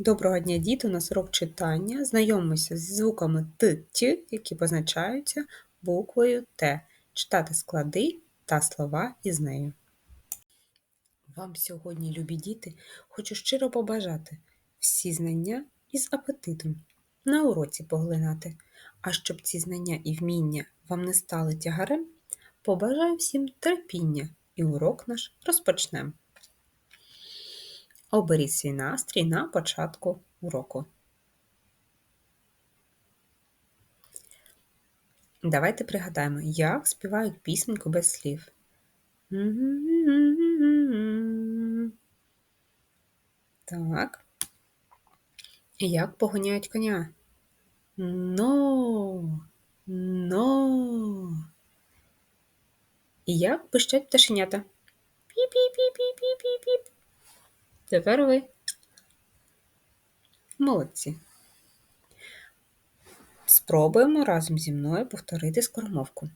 Доброго дня, діти! У нас урок читання. Знайомимося зі звуками Т, Т, які позначаються буквою Т. Читати склади та слова із нею. Вам сьогодні, любі діти, хочу щиро побажати всі знання із апетитом на уроці поглинати. А щоб ці знання і вміння вам не стали тягарем, побажаю всім терпіння і урок наш розпочнемо. Оберіть свій настрій на початку уроку. Давайте пригадаємо, як співають пісеньку без слів. Так. Як погоняють коня? Но, но. І як пищать пташенята? Пі-пі-пі-пі-пі-пі-пі. Тепер ви. Молодці. Спробуємо разом зі мною повторити скоромовку.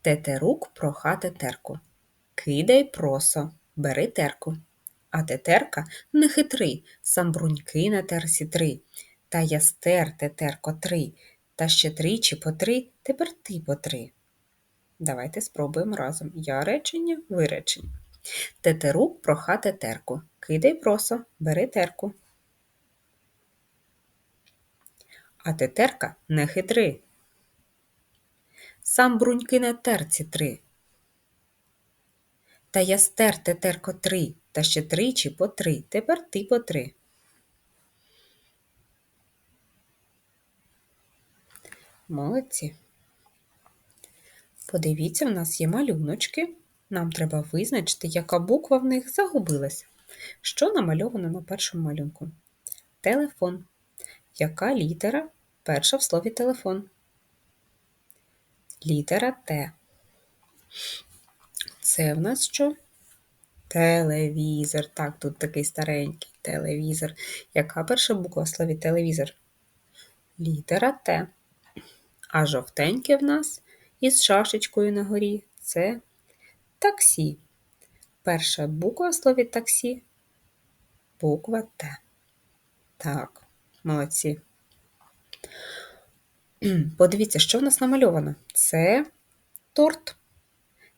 Тетерук проха тетерку. Кидай просо, бери терку. А тетерка не хитрий, сам бруньки на терсі три. Та я стер тетерко три, та ще тричі по три, тепер ти по три. Давайте спробуємо разом. Я речення, ви речення. Тетерук проха тетерку. Кидай просо, бери терку. А тетерка не хитри. Сам бруньки на терці три. Та я стер тетерко три, та ще тричі по три, тепер ти по три. Молодці. Подивіться, в нас є малюночки. Нам треба визначити, яка буква в них загубилася. Що намальовано на першому малюнку? Телефон. Яка літера перша в слові телефон? Літера Т. Це в нас що? Телевізор. Так, тут такий старенький телевізор. Яка перша буква в слові телевізор? Літера Т. А жовтеньке в нас із шашечкою на горі це таксі. Перша буква в слові таксі буква Т. Так, молодці. Подивіться, що в нас намальовано. Це торт.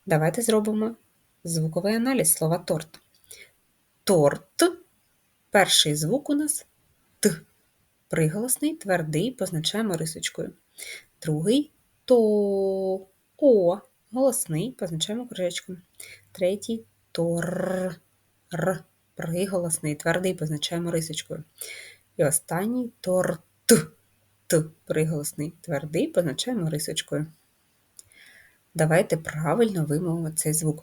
Давайте зробимо звуковий аналіз слова торт. Торт. Перший звук у нас Т. Приголосний, твердий, позначаємо рисочкою. Другий то О. Голосний, позначаємо кружечком. Третій тор. Р. Приголосний, твердий, позначаємо рисочкою. І останній торт. Т. Приголосний, твердий, позначаємо рисочкою. Давайте правильно вимовимо цей звук.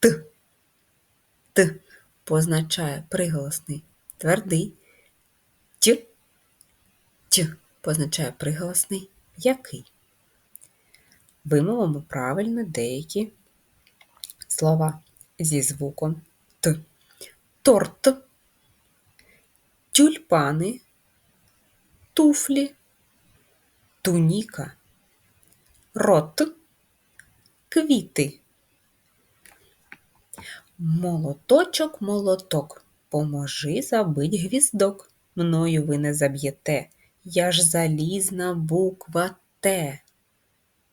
Т. Т позначає приголосний твердий. Т. Т позначає приголосний який. Вимовимо правильно деякі слова зі звуком Т. Торт, тюльпани, туфлі, туніка, рот, квіти. Молоточок, молоток, поможи забить гвіздок. Мною ви не заб'єте. Я ж залізна буква Т.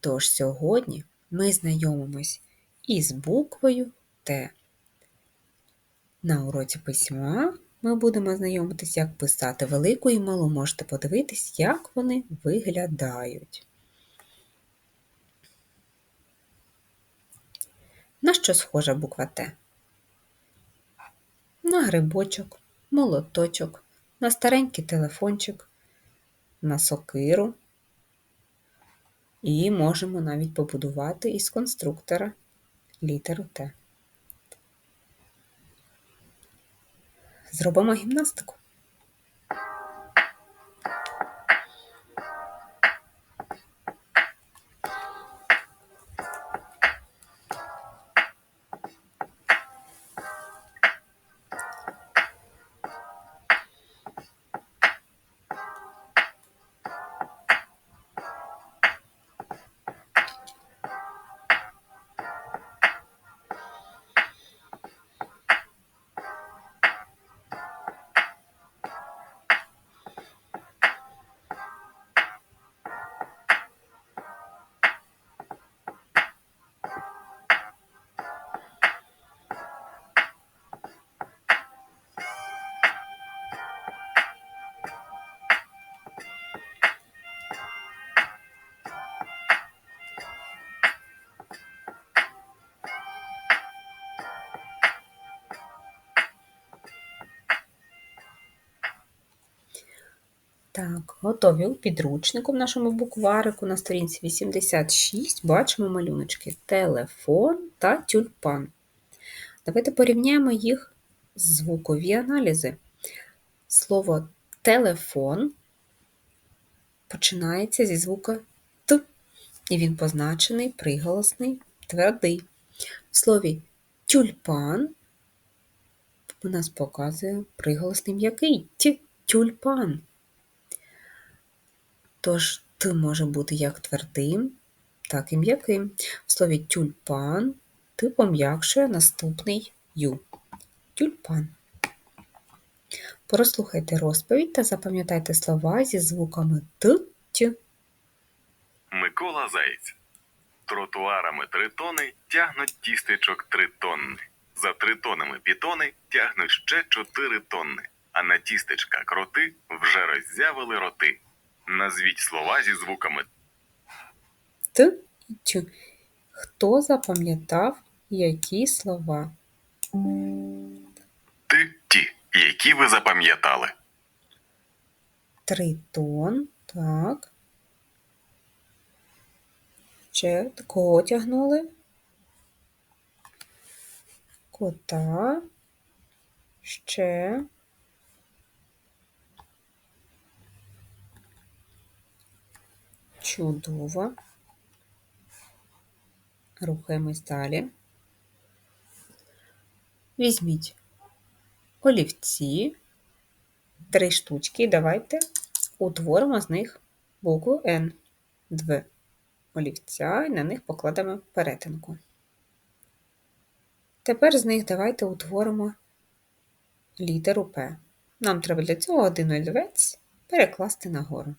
Тож сьогодні ми знайомимось із буквою Т. На уроці письма ми будемо знайомитися, як писати велику і малу. Можете подивитись, як вони виглядають. На що схожа буква Т? На грибочок, молоточок, на старенький телефончик, на сокиру. І можемо навіть побудувати із конструктора літеру Т. Зробимо гімнастику. Так, готові. У підручнику в нашому букварику на сторінці 86 бачимо малюночки телефон та тюльпан. Давайте порівняємо їх звукові аналізи. Слово телефон починається зі звука Т, і він позначений приголосний твердий. В слові тюльпан у нас показує приголосний м'який тюльпан. Тож Т може бути як твердим, так і м'яким. В слові тюльпан Т пом'якшує наступний ю. Тюльпан. Прослухайте розповідь та запам'ятайте слова зі звуками Т. Микола Заєць. Тротуарами три тони тягнуть тістечок три тонни. За три тонами пітони тягнуть ще чотири тонни. А на тістечка кроти вже роззявили роти. Назвіть слова зі звуками Т і Тю. Хто запам'ятав які слова? ти ті, які ви запам'ятали. Тритон, так. Ще кого тягнули? Кота. Ще. Чудово. Рухаємось далі. Візьміть олівці, три штучки, давайте утворимо з них букву Н. Дві олівця і на них покладемо перетинку. Тепер з них давайте утворимо літеру П. Нам треба для цього один олівець перекласти нагору.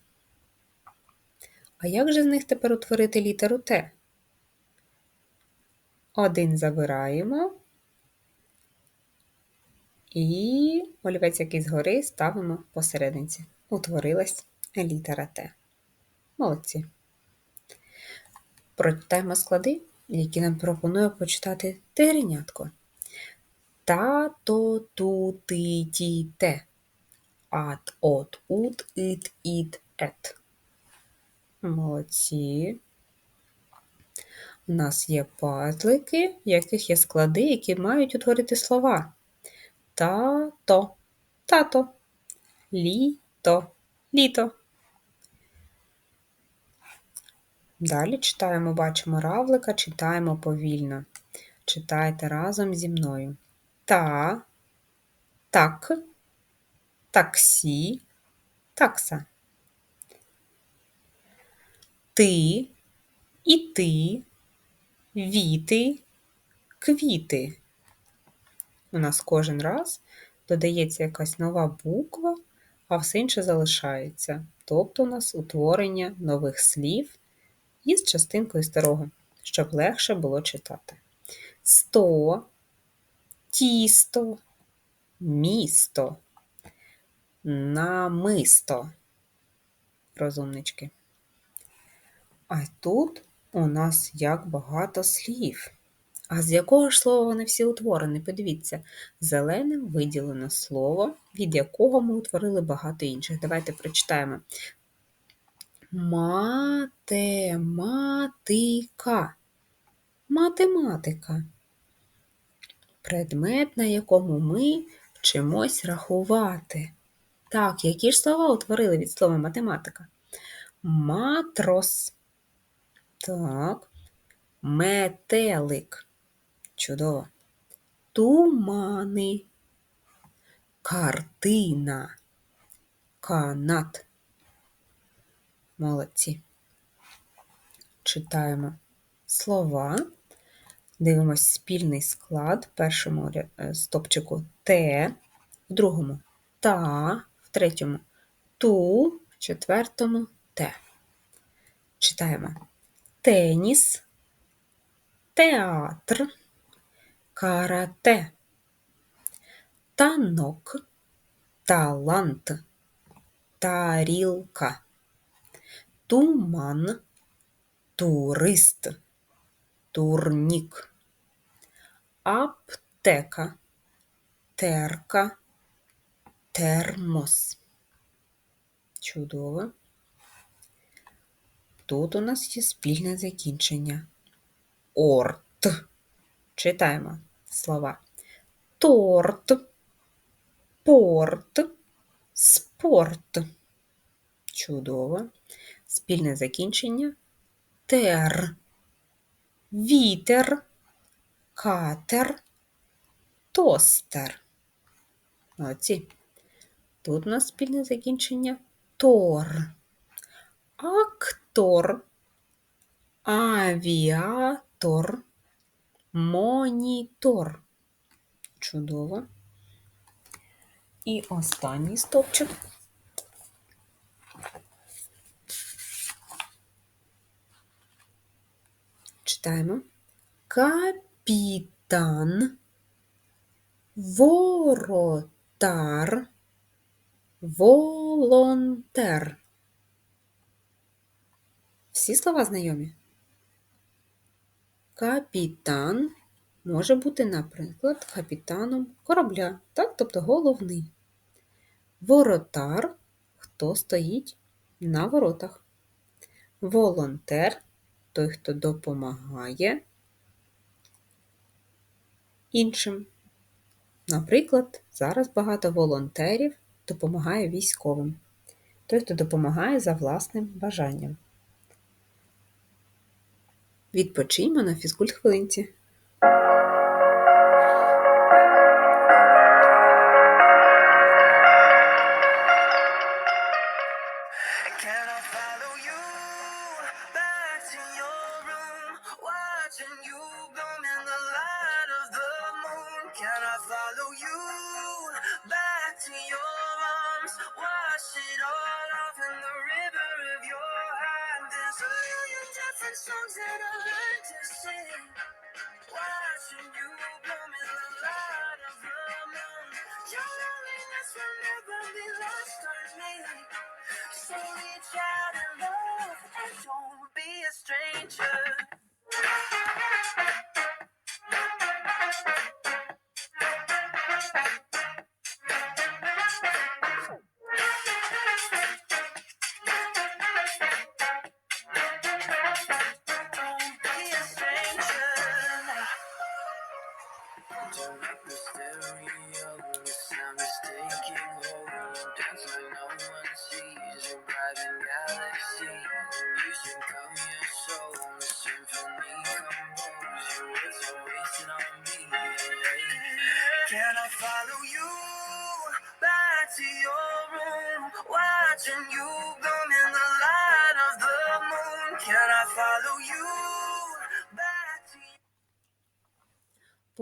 А як же з них тепер утворити літеру Т? Один забираємо і олівець, який згори, ставимо посерединці. Утворилась літера Т. Молодці. Прочитаємо склади, які нам пропонує почитати тигренятко. Тато, ту, ти, ті, те. Ат, от, ут, ит, іт, ет. Молодці. У нас є пазлики, в яких є склади, які мають утворити слова. Тато, тато, літо, літо. Далі читаємо, бачимо равлика, читаємо повільно. Читайте разом зі мною. Та, так, таксі, такса. Ти, і ти, віти, квіти. У нас кожен раз додається якась нова буква, а все інше залишається. Тобто у нас утворення нових слів із частинкою старого, щоб легше було читати. Сто, тісто, місто, намисто. Розумнички. А тут у нас як багато слів. А з якого ж слова вони всі утворені? Подивіться, зеленим виділено слово, від якого ми утворили багато інших. Давайте прочитаємо. Математика. Математика. Предмет, на якому ми вчимось рахувати. Так, які ж слова утворили від слова математика? Матрос. Так. Метелик. Чудово. Тумани. Картина. Канат. Молодці. Читаємо слова. Дивимось спільний склад. В першому е, стопчику Т, в другому та, в третьому ту, в четвертому Т. Читаємо теніс, театр, карате, танок, талант, тарілка, туман, турист, турнік, аптека, терка, термос. Чудово. Тут у нас є спільне закінчення. Орт. Читаємо слова. Торт, порт, спорт. Чудово. Спільне закінчення. Тер, вітер, катер, тостер. Молодці. Тут у нас спільне закінчення тор, актор, авіатор, монітор. Чудово. І останній стовпчик. Читаємо. Капітан, воротар, волонтер. Всі слова знайомі? Капітан може бути, наприклад, капітаном корабля, так? тобто головний. Воротар хто стоїть на воротах. Волонтер той, хто допомагає іншим. Наприклад, зараз багато волонтерів допомагає військовим. Той, хто допомагає за власним бажанням. Відпочиньмо на фізкульт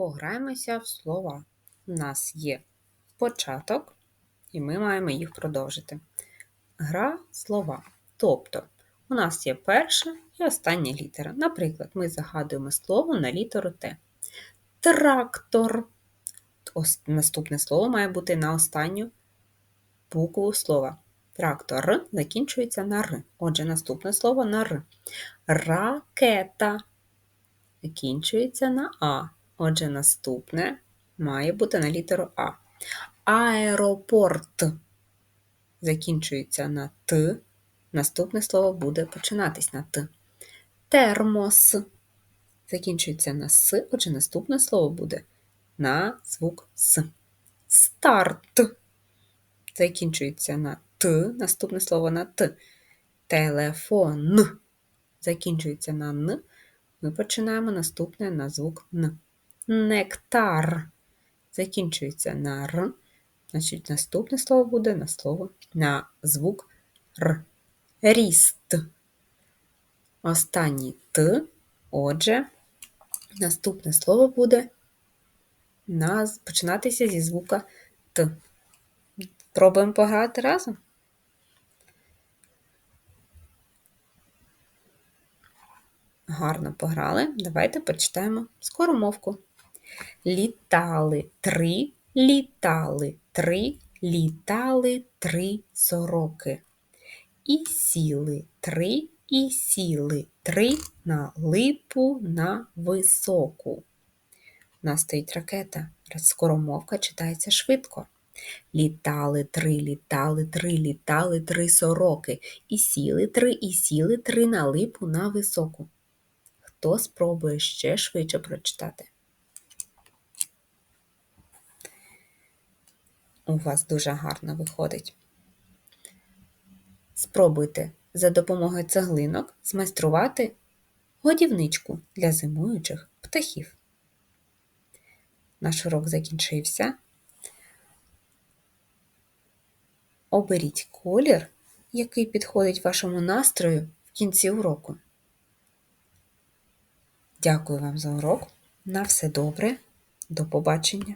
Пограємося в слова. У нас є початок, і ми маємо їх продовжити. Гра слова. Тобто, у нас є перша і остання літера. Наприклад, ми загадуємо слово на літеру Т. Трактор. Наступне слово має бути на останню букву слова. Трактор закінчується на Р. Отже, наступне слово на Р. Ракета закінчується на А. Отже, наступне має бути на літеру А. Аеропорт закінчується на Т. Наступне слово буде починатись на Т. Термос закінчується на С. Отже, наступне слово буде на звук С. Старт закінчується на Т. Наступне слово на Т. Телефон закінчується на Н. Ми починаємо наступне на звук Н. Нектар закінчується на Р. Значить, наступне слово буде на слово на звук Р. Ріст. Останній Т. Отже, наступне слово буде на, починатися зі звука Т. Пробуємо пограти разом. Гарно пограли. Давайте почитаємо скоромовку. Літали три, літали три, літали три сороки. І сіли три, і сіли три на липу на високу. У нас стоїть ракета. Скоромовка читається швидко. Літали три, літали три, літали три сороки, і сіли три, і сіли три на липу на високу. Хто спробує ще швидше прочитати? У вас дуже гарно виходить. Спробуйте за допомогою цеглинок змайструвати годівничку для зимуючих птахів. Наш урок закінчився. Оберіть колір, який підходить вашому настрою в кінці уроку. Дякую вам за урок. На все добре. До побачення.